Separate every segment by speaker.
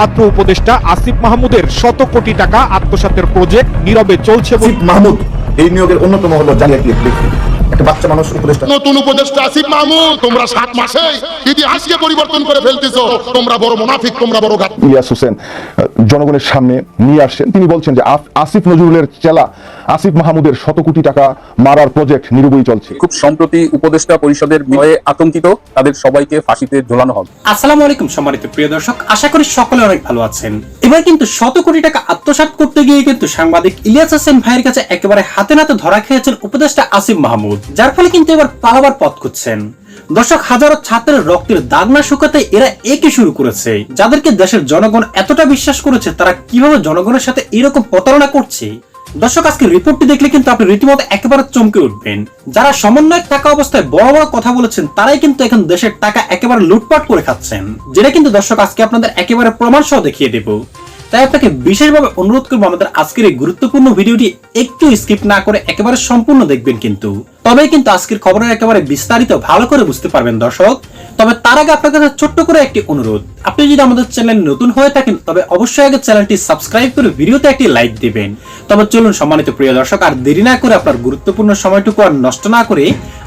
Speaker 1: ছাত্র উপদেষ্টা আসিফ মাহমুদের শত কোটি টাকা আত্মসাতের প্রজেক্ট নীরবে চলছে বলে
Speaker 2: মাহমুদ এই নিয়োগের অন্যতম হলো জালিয়াতি একটা বাচ্চা মানুষ উপদেষ্টা।
Speaker 3: নতুন উপদেষ্টা আসিফ মাহমুদ তোমরা সাত মাসে ইতিহাসকে পরিবর্তন করে ফেলতেছো। তোমরা বড় মুনাফিক তোমরা বড় গাত
Speaker 4: ইলিয়াস হোসেন জনগণের সামনে নিয়ে আসছেন। তিনি বলছেন যে আসিফ নজরুলের চেলা আসিফ মাহমুদের শত কোটি টাকা মারার প্রজেক্ট নিরবই চলছে।
Speaker 5: খুব সম্প্রতি উপদেষ্টা পরিষদের বিষয়ে আতঙ্কিত তাদের সবাইকে ফাঁসিতে ঝোলানো হবে।
Speaker 6: আসসালামু আলাইকুম সম্মানিত প্রিয় দর্শক আশা করি সকলে অনেক ভালো আছেন। এবার কিন্তু শত কোটি টাকা আত্মসাৎ করতে গিয়ে কিন্তু সাংবাদিক ইলিয়াস হোসেন ভাইয়ের কাছে একেবারে হাতে নাতে ধরা খেয়েছেন উপদেষ্টা আসিফ মাহমুদ যার ফলে কিন্তু এবার পালাবার পথ খুঁজছেন। দর্শক হাজারো ছাত্রের রক্তের দাগ না শুকাতে এরা একে শুরু করেছে। যাদেরকে দেশের জনগণ এতটা বিশ্বাস করেছে তারা কীভাবে জনগণের সাথে এরকম প্রতারণা করছে? দর্শক আজকে রিপোর্টটি দেখলে কিন্তু আপনি রীতিমতো একেবারে চমকে উঠবেন। যারা সমন্বয়ক থাকা অবস্থায় বড় বড় কথা বলেছেন, তারাই কিন্তু এখন দেশের টাকা একেবারে লুটপাট করে খাচ্ছেন। যেটা কিন্তু দর্শক, আজকে আপনাদের একেবারে প্রমাণ সহ দেখিয়ে দেব। তাই আপনাকে বিশেষভাবে অনুরোধ করব আমাদের আজকের এই গুরুত্বপূর্ণ ভিডিওটি একটু স্কিপ না করে একেবারে সম্পূর্ণ দেখবেন কিন্তু। তবেই কিন্তু আজকের খবরের একেবারে বিস্তারিত ভালো করে বুঝতে পারবেন দর্শক। তবে তার আগে আপনার কাছে ছোট্ট করে একটি অনুরোধ। আপনি যদি আমাদের চ্যানেল নতুন হয়ে থাকেন, তবে অবশ্যই আগে চ্যানেলটি সাবস্ক্রাইব করে ভিডিওতে একটি লাইক দিবেন। তবে চলুন সম্মানিত প্রিয় দর্শক, আর দেরি না করে আপনার গুরুত্বপূর্ণ সময়টুকু আর নষ্ট না করে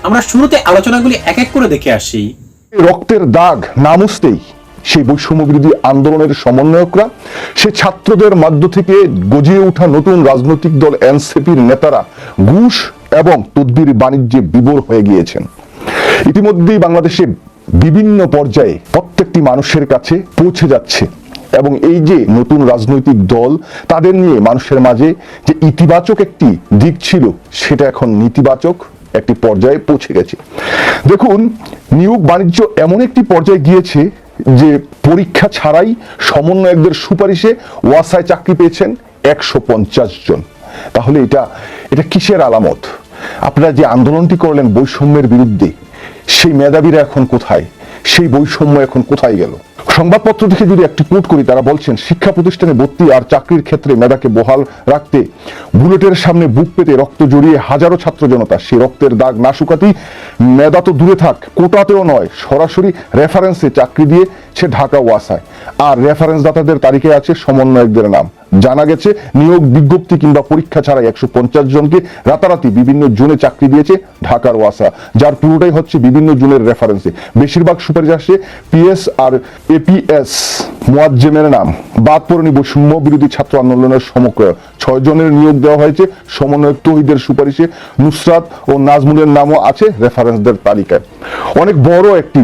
Speaker 6: আমরা শুরুতে আলোচনাগুলি এক এক করে দেখে আসি।
Speaker 4: রক্তের দাগ না মুছতেই সেই বৈষম্য বিরোধী আন্দোলনের সমন্বয়করা, সে ছাত্রদের মধ্য থেকে গজিয়ে ওঠা নতুন রাজনৈতিক দল এনসিপির নেতারা ঘুষ এবং তদ্বির বাণিজ্যে বিবর হয়ে গিয়েছেন। ইতিমধ্যেই বাংলাদেশে বিভিন্ন পর্যায়ে প্রত্যেকটি মানুষের কাছে পৌঁছে যাচ্ছে এবং এই যে নতুন রাজনৈতিক দল, তাদের নিয়ে মানুষের মাঝে যে ইতিবাচক একটি দিক ছিল, সেটা এখন নেতিবাচক একটি পর্যায়ে পৌঁছে গেছে। দেখুন, নিয়োগ বাণিজ্য এমন একটি পর্যায়ে গিয়েছে যে পরীক্ষা ছাড়াই সমন্বয়কদের সুপারিশে ওয়াসায় চাকরি পেয়েছেন একশো পঞ্চাশ জন। তাহলে এটা এটা কিসের আলামত? আপনারা যে আন্দোলনটি করলেন বৈষম্যের বিরুদ্ধে, সেই মেধাবীরা এখন কোথায়? সেই বৈষম্য এখন কোথায় গেল? সংবাদপত্র থেকে যদি একটি কোট করি, তারা বলছেন, শিক্ষা প্রতিষ্ঠানে ভর্তি আর চাকরির ক্ষেত্রে মেধাকে বহাল রাখতে বুলেটের সামনে বুক পেতে রক্ত জড়িয়ে হাজারো ছাত্র জনতা। সেই রক্তের দাগ না শুকাতেই মেধা তো দূরে থাক, কোটাতেও নয়, সরাসরি রেফারেন্সে চাকরি দিয়ে সে ঢাকা ওয়াসায় আর রেফারেন্স দাতাদের তালিকায় আছে সমন্বয়কদের নাম। জানা গেছে, নিয়োগ বিজ্ঞপ্তি কিংবা পরীক্ষা ছাড়াই একশো পঞ্চাশ জনকে রাতারাতি বিভিন্ন জোনে চাকরি দিয়েছে ঢাকার ওয়াসা, যার পুরোটাই হচ্ছে বিভিন্ন জোনের রেফারেন্সে। বেশিরভাগ সুপারিশ আসছে পিএস আর এপিএস মোয়াজ্জেমের নাম। বাদ বৈষম্য বিরোধী ছাত্র আন্দোলনের সমগ্র ছয় জনের নিয়োগ দেওয়া হয়েছে, সমন্বয়ক তহিদের সুপারিশে। নুসরাত ও নাজমুলের নামও আছে রেফারেন্সদের তালিকায়। অনেক বড় একটি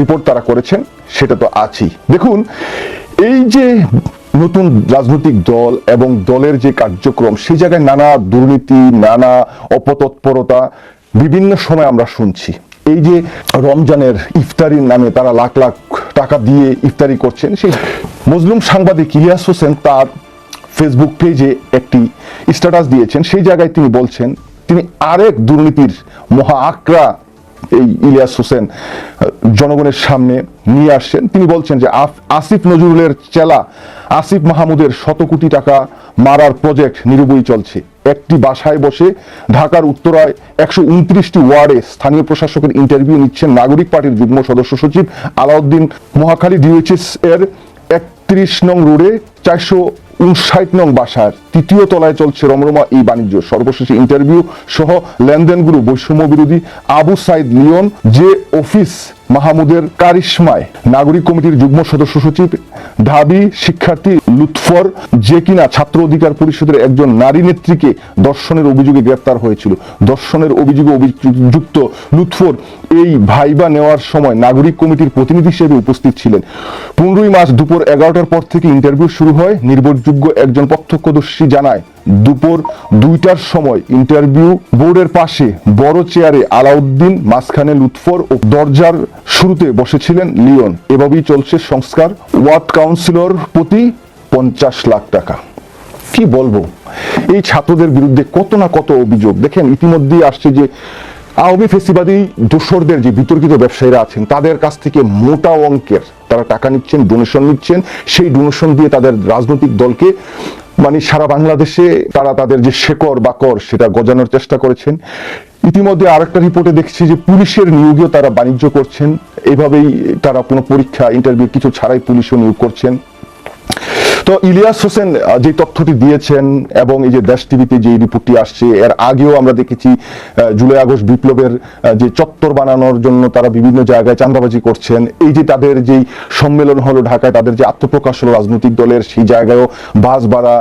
Speaker 4: রিপোর্ট তারা করেছেন, সেটা তো আছেই। দেখুন, এই যে নতুন রাজনৈতিক দল এবং দলের যে কার্যক্রম সেই জায়গায় নানা দুর্নীতি, নানা অপতৎপরতা বিভিন্ন সময় আমরা শুনছি। এই যে রমজানের ইফতারির নামে তারা লাখ লাখ টাকা দিয়ে ইফতারি করছেন, সেই মজলুম সাংবাদিক ইলিয়াস হোসেন তার ফেসবুক পেজে একটি স্ট্যাটাস দিয়েছেন। সেই জায়গায় তিনি বলছেন, তিনি আরেক দুর্নীতির মহা আকরা এই ইলিয়াস হোসেন জনগণের সামনে নিয়ে আসছেন। তিনি বলছেন যে আসিফ নজরুলের চেলা আসিফ মাহমুদের শত কোটি টাকা মারার প্রজেক্ট নিরুবই চলছে। একটি বাসায় বসে ঢাকার উত্তরায় একশো উনত্রিশটি ওয়ার্ডে স্থানীয় প্রশাসকের ইন্টারভিউ নিচ্ছেন নাগরিক পার্টির যুগ্ম সদস্য সচিব আলাউদ্দিন। মহাখালী ডিউএইচএস এর একত্রিশ নং রোডে চারশো উনষাট নং বাসার তৃতীয় তলায় চলছে রমরমা এই বাণিজ্য। সর্বশেষ ইন্টারভিউ সহ লেনদেনগুলো বৈষম্য বিরোধী আবু সাইদ লিওন, যে অফিস মাহমুদের কারিশ্মায়। নাগরিক কমিটির যুগ্ম সদস্য সচিব, ঢাবি শিক্ষার্থী লুৎফর যে কিনা ছাত্র অধিকার পরিষদের একজন নারী নেত্রীকে দর্শনের অভিযোগে গ্রেপ্তার হয়েছিল। দর্শনের অভিযোগে অভিযুক্ত লুৎফর এই ভাইবা নেওয়ার সময় নাগরিক কমিটির প্রতিনিধি হিসেবে উপস্থিত ছিলেন। পনেরোই মার্চ দুপুর এগারোটার পর থেকে ইন্টারভিউ শুরু হয়। নির্ভরযোগ্য একজন প্রত্যক্ষদর্শী জানায়, দুপুর দুইটার সময় ইন্টারভিউ বোর্ডের পাশে বড় চেয়ারে আলাউদ্দিন, মাঝখানে লুৎফর ও দরজার শুরুতে বসেছিলেন লিওন। এভাবেই চলছে সংস্কার। ওয়ার্ড কাউন্সিলর প্রতি পঞ্চাশ লাখ টাকা। কি বলব? এই ছাত্রদের বিরুদ্ধে কত না কত অভিযোগ। দেখেন, ইতিমধ্যেই আসছে যে আওয়ামী ফেসিবাদী দোসরদের যে বিতর্কিত ব্যবসায়ীরা আছেন, তাদের কাছ থেকে মোটা অঙ্কের তারা টাকা নিচ্ছেন ডোনেশন নিচ্ছেন। সেই ডোনেশন দিয়ে তাদের রাজনৈতিক দলকে মানে সারা বাংলাদেশে তারা তাদের যে শেকড় বাকর সেটা গজানোর চেষ্টা করেছেন। ইতিমধ্যে আরেকটা রিপোর্টে দেখছি যে পুলিশের নিয়োগেও তারা বাণিজ্য করছেন। এভাবেই তারা কোনো পরীক্ষা ইন্টারভিউ কিছু ছাড়াই পুলিশও নিয়োগ করছেন। তো ইলিয়াস হোসেন যে তথ্যটি দিয়েছেন এবং এই যে দেশ টিভিতে যে রিপোর্টটি আসছে, এর আগেও আমরা দেখেছি জুলাই আগস্ট বিপ্লবের যে চত্বর বানানোর জন্য তারা বিভিন্ন জায়গায় চাঁদাবাজি করছেন। এই যে তাদের যেই সম্মেলন হলো ঢাকায়, তাদের যে আত্মপ্রকাশ হলো রাজনৈতিক দলের, সেই জায়গায়ও বাস ভাড়া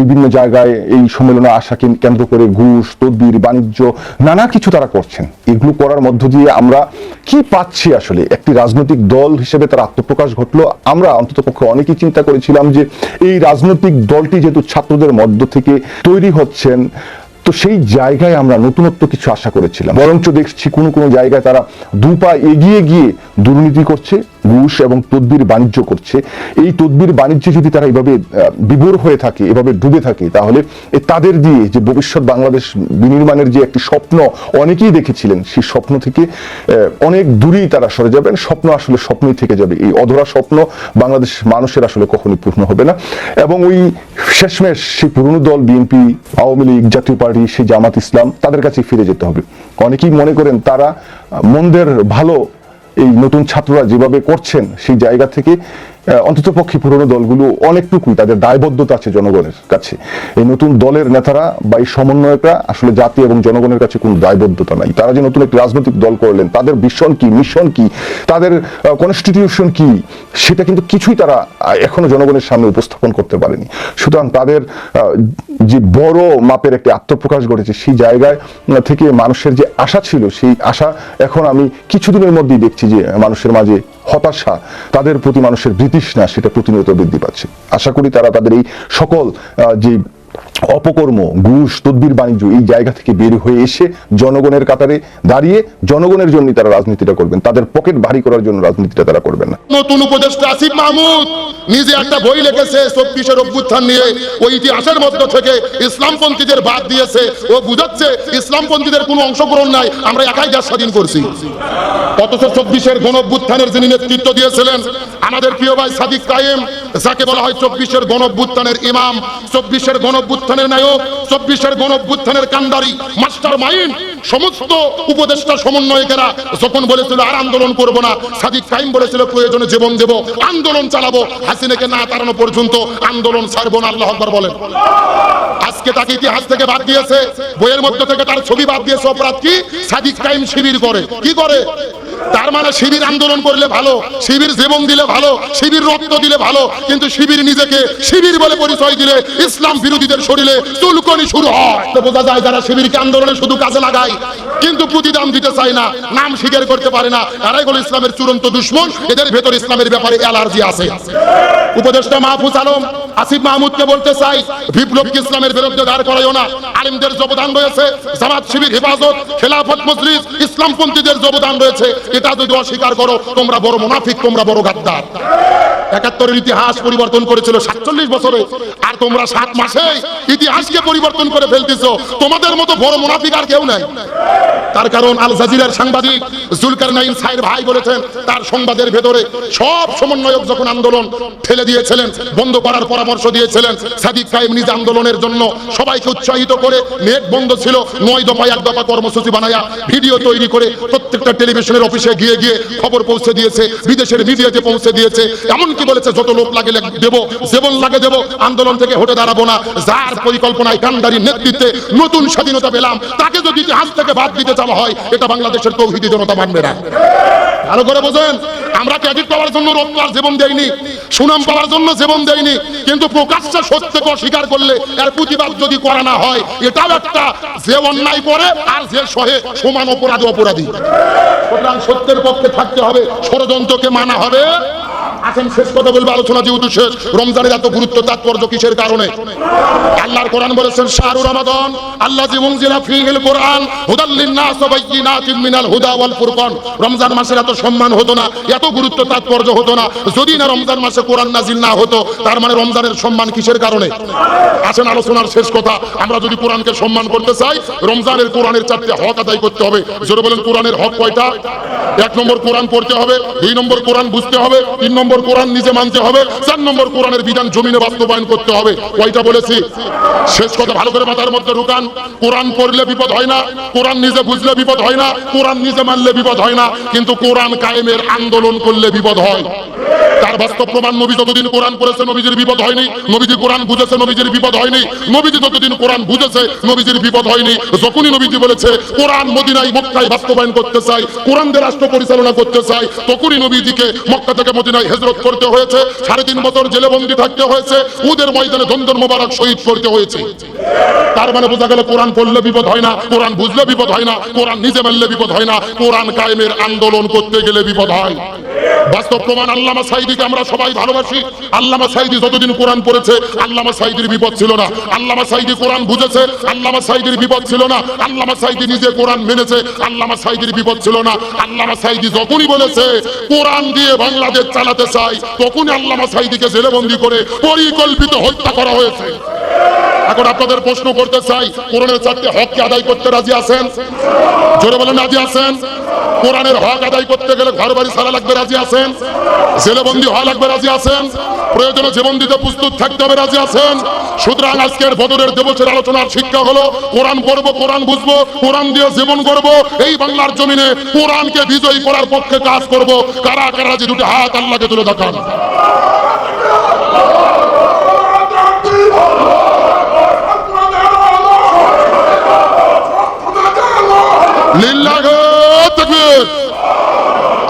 Speaker 4: বিভিন্ন জায়গায় এই সম্মেলনে আসাকে কেন্দ্র করে ঘুষ, তদবির, বাণিজ্য, নানা কিছু তারা করছেন। এগুলো করার মধ্য দিয়ে আমরা কি পাচ্ছি আসলে? একটি রাজনৈতিক দল হিসেবে তার আত্মপ্রকাশ ঘটলো। আমরা অন্ততপক্ষে অনেকেই চিন্তা করেছিলাম যে এই রাজনৈতিক দলটি যেহেতু ছাত্রদের মধ্য থেকে তৈরি হচ্ছেন, তো সেই জায়গায় আমরা নতুনত্ব কিছু আশা করেছিলাম। বরঞ্চ দেখছি কোনো কোনো জায়গায় তারা দু পা এগিয়ে গিয়ে দুর্নীতি করছে। ঘুষ এবং তদবির বাণিজ্য করছে। এই তদবির বাণিজ্যে যদি তারা এভাবে বিভোর হয়ে থাকে, এভাবে ডুবে থাকে, তাহলে তাদের দিয়ে যে ভবিষ্যৎ বাংলাদেশ বিনির্মাণের যে একটি স্বপ্ন, অনেকেই দেখেছিলেন সেই স্বপ্ন থেকে অনেক দূরেই তারা সরে যাবেন। স্বপ্ন আসলে স্বপ্নই থেকে যাবে। এই অধরা স্বপ্ন বাংলাদেশ মানুষের আসলে কখনোই পূর্ণ হবে না। এবং ওই শেষমেশ সেই পুরনো দল, বিএনপি, আওয়ামী লীগ, জাতীয় পার্টি, সেই জামাত ইসলাম, তাদের কাছে ফিরে যেতে হবে। অনেকেই মনে করেন তারা মন্দের ভালো এই নতুন ছাত্ররা যেভাবে করছেন সেই জায়গা থেকে অন্তত পক্ষে পুরনো দলগুলো অনেকটুকুই তাদের দায়বদ্ধতা আছে জনগণের কাছে। এই নতুন দলের নেতারা বা এই সমন্বয়করা আসলে জাতি এবং জনগণের কাছে কোনো দায়বদ্ধতা নাই। তারা যে নতুন একটি রাজনৈতিক দল করলেন, তাদের ভিশন কি, মিশন কি, তাদের কনস্টিটিউশন কি, সেটা কিন্তু কিছুই তারা এখনও জনগণের সামনে উপস্থাপন করতে পারেনি। সুতরাং তাদের যে বড় মাপের একটি আত্মপ্রকাশ ঘটেছে, সেই জায়গায় থেকে মানুষের যে আশা ছিল, সেই আশা এখন আমি কিছুদিনের মধ্যেই দেখছি যে মানুষের মাঝে হতাশা, তাদের প্রতি মানুষের বৃতৃষ্ণা সেটা প্রতিনিয়ত বৃদ্ধি পাচ্ছে। আশা করি তারা তাদের এই সকল যে অপকর্ম, ঘুষ, তদ্বির, বাণিজ্য এই জায়গা থেকে বের হয়ে এসে জনগণের কাতারে দাঁড়িয়ে জনগণের জন্য তারা রাজনীতিটা করবেন। তাদের পকেট ভারী করার জন্য রাজনীতিটা তারা করবেন না।
Speaker 3: নতুন উপদেষ্টা আসিফ মাহমুদ নিজে একটা বই লিখেছে চব্বিশের অভ্যুত্থান নিয়ে। ওই ইতিহাসের মধ্য থেকে ইসলামপন্থীদের বাদ দিয়েছে। ও বুঝাচ্ছে ইসলামপন্থীদের কোনো অংশগ্রহণ নাই, আমরা একাই দেশ স্বাধীন করছি। অথচ চব্বিশের গণ অভ্যুত্থানের যিনি নেতৃত্ব দিয়েছিলেন, আমাদের প্রিয় ভাই সাদিক কায়েম যাকে বলা হয় চব্বিশের গণ অভ্যুত্থানের ইমাম, চব্বিশের গণ অভ্যুত্থানের নায়ক, চব্বিশের গণ অভ্যুত্থানের কান্দারি মাস্টার মাইন্ড সমস্ত উপদেষ্টা সমন্বয়কেরা যখন বলেছিল, আর আন্দোলন করব না। সাদিক কাইম বলেছিল, প্রয়োজনে জীবন দেব, আন্দোলন চালাবো। হাসিনাকে না তাড়ানো পর্যন্ত আন্দোলন ছাড়বো না, আল্লাহ আকবার বলেন। আজকে তাকে ইতিহাস থেকে বাদ দিয়েছে, বইয়ের মধ্যে থেকে তার ছবি বাদ দিয়েছে অপরাধ কি? সাদিক কাইম শিবির করে। কি করে? তার মানে শিবির আন্দোলন করলে ভালো, শিবির জীবন দিলে ভালো, শিবির রক্ত দিলে ভালো, কিন্তু শিবির নিজেকে শিবির বলে পরিচয় দিলে ইসলাম বিরোধীদের শরীরে চুলকনি শুরু হয়। বোঝা যায় যারা শিবিরকে আন্দোলনে শুধু কাজে লাগায় কিন্তু প্রতিদান দিতে চায় না, নাম স্বীকার করতে পারে না। এরাই হলো ইসলামের চূড়ান্ত দুশ্মন, এদের ভেতর ইসলামের ব্যাপারে অ্যালার্জি আছে। উপদেষ্টা মাহফুজ আলম, আসিফ মাহমুদকে বলতে চাই, বিপ্লবকে ইসলামের বিরুদ্ধে দাঁড় করাইও না। আলিমদের যে অবদান রয়েছে, জামাত শিবির হেফাজত, খেলাফত মজলিস, ইসলামপন্থীদের যে অবদান রয়েছে। এটা যদি অস্বীকার করো, তোমরা বড় মুনাফিক, তোমরা বড় গাদ্দার। একাত্তরের ইতিহাস পরিবর্তন করেছিল সাতচল্লিশ বছরে। আর তোমরা সাত মাসে ইতিহাসকে পরিবর্তন করে ফেলতেছো। তোমাদের মতো বড় মুনাফিক আর কেউ নাই। তার কারণ আল জাজিরার সাংবাদিক জুলকার নাইন সাইর ভাই বলেছেন, তার সংবাদের ভেতরে সব সমন্বয়ক যখন আন্দোলন ঠেলে দিয়েছিলেন, বন্ধ করার পরামর্শ দিয়েছিলেন, সাদিক কায়েম নিজ আন্দোলনের জন্য সবাইকে উৎসাহিত করে নেট বন্ধ ছিল, নয় দফা এক দফা কর্মসূচি বানায়া ভিডিও তৈরি করে প্রত্যেকটা টেলিভিশনের অফিসে গিয়ে গিয়ে খবর পৌঁছে দিয়েছে, বিদেশের মিডিয়াতে পৌঁছে দিয়েছে। এমনকি বলেছে? যত লোক লাগে দেব জীবন লাগে দেব, আন্দোলন থেকে হটে দাঁড়াবো না। যার পরিকল্পনায় কান্ডারির নেতৃত্বে নতুন স্বাধীনতা পেলাম, তাকে যদি ইতিহাস থেকে বাদ দিতে চাওয়া হয়, এটা বাংলাদেশের তৌহিদি জনতা মানবে না। ভালো করে বোঝেন, আমরা ক্রেডিট পাওয়ার জন্য রোজগার জীবন দেয়নি সুনাম পাওয়ার জন্য জীবন দেয়নি কিন্তু প্রকাশ্যে সত্যকে অস্বীকার করলে এর প্রতিবাদ যদি করা না হয়, এটাও একটা যে অন্যায় করে আর যে সহে সমান অপরাধী অপরাধী। সুতরাং সত্যের পক্ষে থাকতে হবে, ষড়যন্ত্রকে মানা হবে। আসেন, শেষ কথা বলব, আলোচনা যেহেতু শেষ। রমজানের এত গুরুত্ব, তাৎপর্য কিসের কারণে? আল্লাহর কোরআন বলেছেন শাহরু রমাদান। আল্লাহ জীবন জিলা ফিহিল কোরআন হুদাল্লিন নাস বাইয়িনাতিন মিনাল হুদা ওয়াল ফুরকান। রমজান মাসের এত সম্মান হতো না, এত গুরুত্ব, তাৎপর্য হতো না। যদি না রমজান মাসে কোরআন নাজিল না হতো, তার মানে রমজানের সম্মান কিসের কারণে? আসেন, আলোচনার শেষ কথা। আমরা যদি কোরআনকে সম্মান করতে চাই, রমজানের কোরআনের চারটি হক আদায় করতে হবে। জোরে বলেন, কোরআনের হক কয়টা? এক নম্বর কোরআন পড়তে হবে, দুই নম্বর কোরআন বুঝতে হবে, তিন নম্বর নম্বর কোরআন নিজে মানতে হবে, চার নম্বর কোরআনের বিধান জমিনে বাস্তবায়ন করতে হবে। কয়টা বলেছি। শেষ কথা, ভালো করে মাথার মধ্যে ঢুকান। কোরআন পড়লে বিপদ হয় না, কোরআন নিজে বুঝলে বিপদ হয় না, কোরআন নিজে মানলে বিপদ হয় না, কিন্তু কোরআন কায়েমের আন্দোলন করলে বিপদ হয়। তার বাস্তব প্রমাণ নবী যতদিন কোরআন পড়েছে, নবীজির বিপদ হয়নি। নবীজি কোরআন বুঝেছে, নবীজির বিপদ হয়নি। নবীজি যতদিন কোরআন বুঝেছে, নবীজির বিপদ হয়নি। যখনই নবীজি বলেছে, কোরআন মদিনায় মক্কায় বাস্তবায়ন করতে চাই কোরআন দিয়ে রাষ্ট্র পরিচালনা করতে চাই, তখনই নবীজিকে মক্কা থেকে মদিনায় হেজরত করতে হয়েছে, সাড়ে তিন বছর জেলে বন্দি থাকতে হয়েছে, উদের ময়দানে দ্বন্দ্ব মোবারক শহীদ করতে হয়েছে। তার মানে বোঝা গেল কোরআন পড়লে বিপদ হয় না, কোরআন বুঝলে বিপদ হয় না, কোরআন নিজে মেললে বিপদ হয় না, কোরআন কায়েমের আন্দোলন করতে গেলে বিপদ হয়। বাস্তব প্রমাণ আল্লামা সাইদিকে আমরা সবাই ভালোবাসি। আল্লামা সাইদি যতদিন কোরআন পড়েছে, আল্লামা সাইদির বিপদ ছিল না। আল্লামা সাইদি কোরআন বুঝেছে, আল্লামা সাইদির বিপদ ছিল না। আল্লামা সাইদি নিজে কোরআন মেনেছে, আল্লামা সাইদির বিপদ ছিল না। আল্লামা সাইদি যখনই বলেছে, কোরআন দিয়ে বাংলাদেশ চালাতে চাই, তখনই আল্লামা সাইদিকে জেলেবন্দি করে পরিকল্পিত হত্যা করা হয়েছে। এখন আপনাদের প্রশ্ন করতে চাই, কোরআনের চারটে হককে আদায় করতে রাজি আছেন? জোরে বলেন, রাজি আছেন? কোরআনের হক আদায় করতে গেলে ঘর বাড়ি সারা লাগবে, রাজি আছেন? জেলেবন্দি হওয়া লাগবে, রাজি আছেন? প্রয়োজনে জীবন দিতে প্রস্তুত থাকতে হবে, রাজি আছেন? সুতরাং আজকের বদরের দিবসের আলোচনার শিক্ষা হলো, কোরআন পড়ব, কোরআন বুঝব, কোরআন দিয়ে জীবন করব এই বাংলার জমিনে কোরআনকে বিজয়ী করার পক্ষে কাজ করব। কারা কারা যে দুটি হাত আল্লাহকে তুলে দেখান।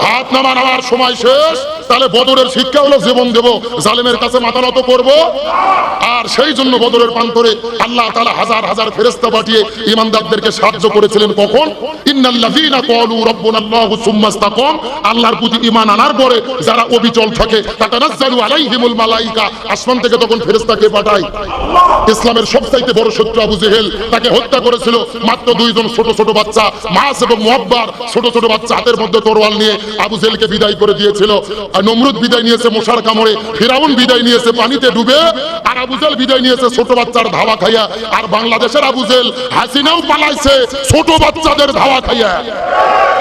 Speaker 3: হাত নামান আমার সময় শেষ। তাহলে বদরের শিক্ষা হলো জীবন দেব, জালেমের কাছে মাথা নত করব। আর সেই জন্য বদরের প্রান্তরে আল্লাহ তাআলা হাজার হাজার ফেরেশতা পাঠিয়ে ইমানদারদেরকে সাহায্য করেছিলেন। কখন? ইন্নাল্লাযীনা ক্বালু রাব্বুনাল্লাহু সুম্মা ইসতাকাম আল্লাহর প্রতি ঈমান আনার পরে যারা অবিচল থাকে, তাতানাজ্জালু আলাইহিমুল মালাইকা। আসমান থেকে তখন ফেরেশতাকে পাঠায়? ইসলামের সবচাইতে বড় শত্রু আবু জেহেল। তাকে হত্যা করেছিল মাত্র দুইজন ছোট ছোট বাচ্চা, মাস এবং মুহাব্বার ছোট ছোট বাচ্চা, হাতের মধ্যে তরোয়াল নিয়ে আবু জেহেলকে বিদায় করে দিয়েছিল। নমরুদ বিদায় নিয়েছে মশার কামড়ে, ফিরাউন বিদায় নিয়েছে পানিতে ডুবে, আর আবু জেহেল বিদায় নিয়েছে ছোট বাচ্চার ধাওয়া খাইয়া, আর বাংলাদেশের আবু জেহেল হাসিনাও পালাইছে ছোট বাচ্চাদের ধাওয়া খাইয়া।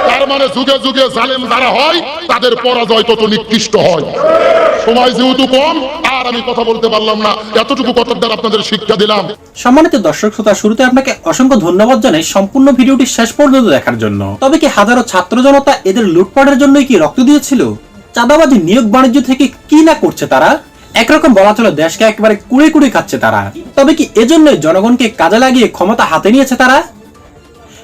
Speaker 3: তার মানে যুগে যুগে জালেম যারা হয়, তাদের পরাজয় তত নিকৃষ্ট হয়। সময় যেহেতু কম, আর আমি কথা বলতে পারলাম না, এতটুকু কথার দ্বারা আপনাদের শিক্ষা দিলাম।
Speaker 6: সম্মানিত দর্শক শ্রোতা, শুরুতে আপনাকে অসংখ্য ধন্যবাদ জানাই সম্পূর্ণ ভিডিওটি শেষ পর্যন্ত দেখার জন্য। তবে কি হাজারো ছাত্র জনতা এদের লুটপাটের জন্যই কি রক্ত দিয়েছিল? চাঁদাবাজি নিয়োগ বাণিজ্য থেকে কি না করছে তারা? একরকম বলা চলে দেশকে একেবারে কুড়ে কুড়ে খাচ্ছে তারা। তবে কি এজন্যই জনগণকে কাজে লাগিয়ে ক্ষমতা হাতে নিয়েছে তারা?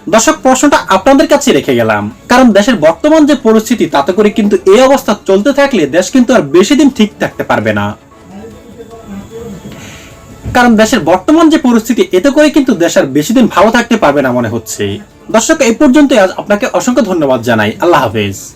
Speaker 6: দর্শক, প্রশ্নটা আপনাদের কাছে রেখে গেলাম। কারণ দেশের বর্তমান যে পরিস্থিতি, তাতে করে কিন্তু এই অবস্থা চলতে থাকলে দেশ কিন্তু আর বেশি দিন ঠিক থাকতে পারবে না। কারণ দেশের বর্তমান যে পরিস্থিতি, এতে করে কিন্তু দেশ আর বেশি দিন ভালো থাকতে পারবে না মনে হচ্ছে। দর্শক, এই পর্যন্ত আজ। আপনাকে অসংখ্য ধন্যবাদ জানাই। আল্লাহ হাফেজ।